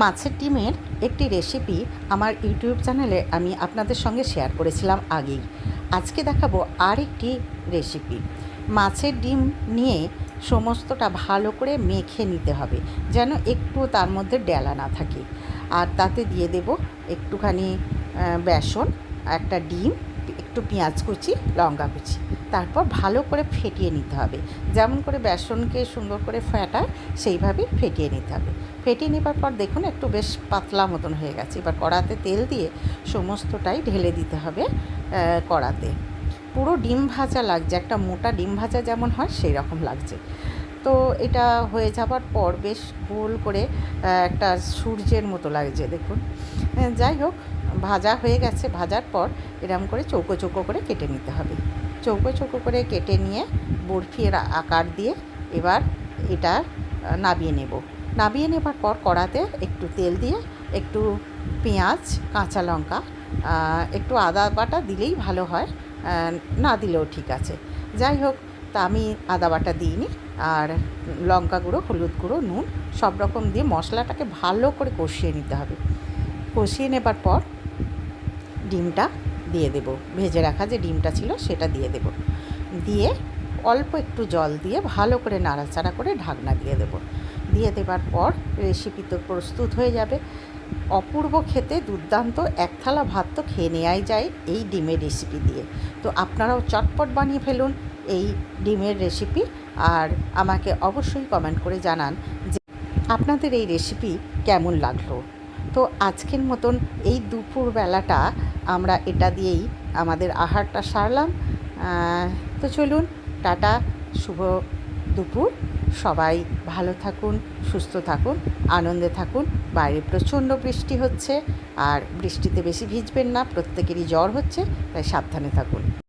মাছের ডিমের একটি রেসিপি আমার ইউটিউব চ্যানেলে আমি আপনাদের সঙ্গে শেয়ার করেছিলাম আগেই। আজকে দেখাবো আরেকটি রেসিপি মাছের ডিম নিয়ে সমস্তটা ভালো করে মেখে নিতে হবে, যেন একটু তার মধ্যে ডেলা না থাকে। আর তাতে দিয়ে দেব একটুখানি বেসন, একটা ডিম, একটু পেঁয়াজ কুচি, লঙ্কা কুচি। তারপর ভালো করে ফেটিয়ে নিতে হবে। যেমন করে বেসনকে সুন্দর করে ফেটায়, সেইভাবেই ফেটিয়ে নিতে হবে। ফেটিয়ে নেবার পর দেখুন একটু বেশ পাতলা মতন হয়ে গেছে। এবার কড়াতে তেল দিয়ে সমস্তটাই ঢেলে দিতে হবে কড়াতে। পুরো ডিম ভাজা লাগছে, একটা মোটা ডিম ভাজা যেমন হয় সেই রকম লাগছে। তো এটা হয়ে যাবার পর বেশ গোল করে একটা সূর্যের মতো লাগছে দেখুন। যাই হোক, ভাজা হয়ে গেছে। ভাজার পর এরকম করে চৌকো চৌকো করে কেটে নিতে হবে। চৌকো চৌকো করে কেটে নিয়ে বরফির আকার দিয়ে এবার এটা নাবিয়ে নেব। নাবিয়ে নেবার পর কড়াতে একটু তেল দিয়ে একটু পেঁয়াজ, কাঁচা লঙ্কা একটু আদা বাটা দিলেই ভালো হয় না দিলেও ঠিক আছে। যাই হোক, তা আমি আদা বাটা দিইনি আর লঙ্কা গুঁড়ো, হলুদ গুঁড়ো, নুন সব রকম দিয়ে মশলাটাকে ভালো করে কষিয়ে নিতে হবে। কষিয়ে নেবার পর ডিমটা দিয়ে দেব। ভেজে রাখা যে ডিমটা ছিল সেটা দিয়ে দেব। দিয়ে অল্প একটু জল দিয়ে ভালো করে নাড়াচাড়া করে ঢাকনা দিয়ে দেব। দিয়ে দেবার পর রেসিপি তো প্রস্তুত হয়ে যাবে। অপূর্ব খেতে দুর্দান্ত এক থালা ভাত তো খেয়ে নেওয়াই যায় এই ডিমের রেসিপি দিয়ে। তো আপনারাও চটপট বানিয়ে ফেলুন এই ডিমের রেসিপি আর আমাকে অবশ্যই কমেন্ট করে জানান যে আপনাদের এই রেসিপি কেমন লাগল। তো আজকের মতন এই দুপুর বেলাটা আমরা এটা দিয়েই আমাদের আহারটা সারলাম। তো চলুন, টাটা, শুভ দুপুর। সবাই ভালো থাকুন, সুস্থ থাকুন, আনন্দে থাকুন। বাইরে প্রচণ্ড বৃষ্টি হচ্ছে, আর বৃষ্টিতে বেশি ভিজবেন না, প্রত্যেকেরই জ্বর হচ্ছে, তাই সাবধানে থাকুন।